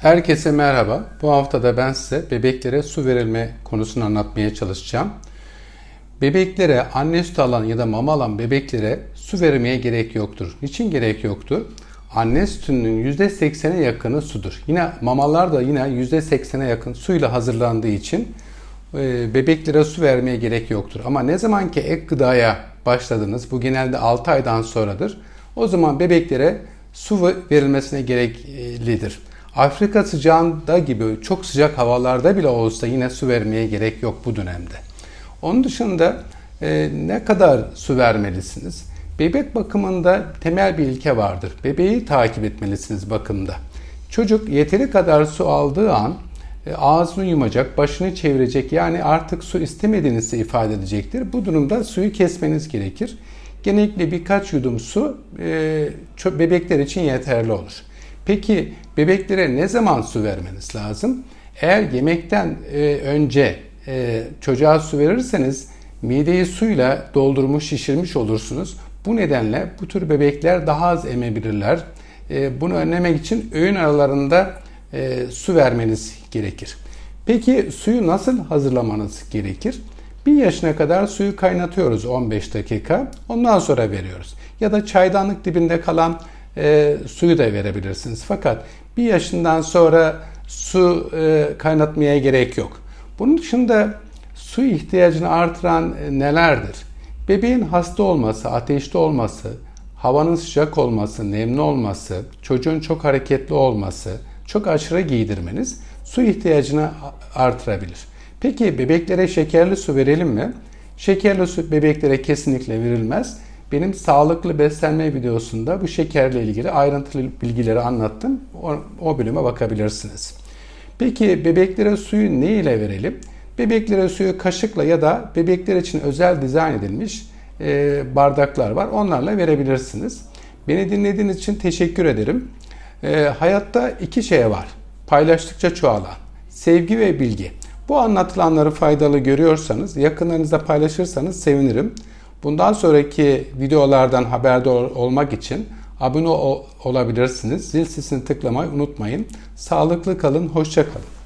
Herkese merhaba. Bu hafta da ben size bebeklere su verilme konusunu anlatmaya çalışacağım. Bebeklere anne sütü alan ya da mama alan bebeklere su vermeye gerek yoktur. Niçin gerek yoktur? Anne sütünün %80'e yakını sudur. Yine mamalar da yine %80'e yakın suyla hazırlandığı için e, bebeklere su vermeye gerek yoktur. Ama ne zaman ki ek gıdaya başladınız, bu genelde 6 aydan sonradır. O zaman bebeklere su verilmesine gereklidir. Afrika sıcağında gibi çok sıcak havalarda bile olsa yine su vermeye gerek yok bu dönemde. Onun dışında e, ne kadar su vermelisiniz? Bebek bakımında temel bir ilke vardır. Bebeği takip etmelisiniz bakımda. Çocuk yeteri kadar su aldığı an e, ağzını yumacak, başını çevirecek yani artık su istemediğinizi ifade edecektir. Bu durumda suyu kesmeniz gerekir. Genellikle birkaç yudum su e, bebekler için yeterli olur. Peki bebeklere ne zaman su vermeniz lazım? Eğer yemekten e, önce e, çocuğa su verirseniz mideyi suyla doldurmuş, şişirmiş olursunuz. Bu nedenle bu tür bebekler daha az emebilirler. E, bunu önlemek için öğün aralarında e, su vermeniz gerekir. Peki suyu nasıl hazırlamanız gerekir? Bir yaşına kadar suyu kaynatıyoruz 15 dakika. Ondan sonra veriyoruz. Ya da çaydanlık dibinde kalan e, suyu da verebilirsiniz. Fakat bir yaşından sonra su e, kaynatmaya gerek yok. Bunun dışında su ihtiyacını artıran e, nelerdir? Bebeğin hasta olması, ateşli olması, havanın sıcak olması, nemli olması, çocuğun çok hareketli olması, çok aşırı giydirmeniz su ihtiyacını artırabilir. Peki bebeklere şekerli su verelim mi? Şekerli su bebeklere kesinlikle verilmez. Benim sağlıklı beslenme videosunda bu şekerle ilgili ayrıntılı bilgileri anlattım. O, o bölüme bakabilirsiniz. Peki bebeklere suyu ne ile verelim? Bebeklere suyu kaşıkla ya da bebekler için özel dizayn edilmiş e, bardaklar var. Onlarla verebilirsiniz. Beni dinlediğiniz için teşekkür ederim. E, hayatta iki şey var. Paylaştıkça çoğalan. Sevgi ve bilgi. Bu anlatılanları faydalı görüyorsanız, yakınlarınızla paylaşırsanız sevinirim. Bundan sonraki videolardan haberdar olmak için abone olabilirsiniz. Zil sesini tıklamayı unutmayın. Sağlıklı kalın, hoşça kalın.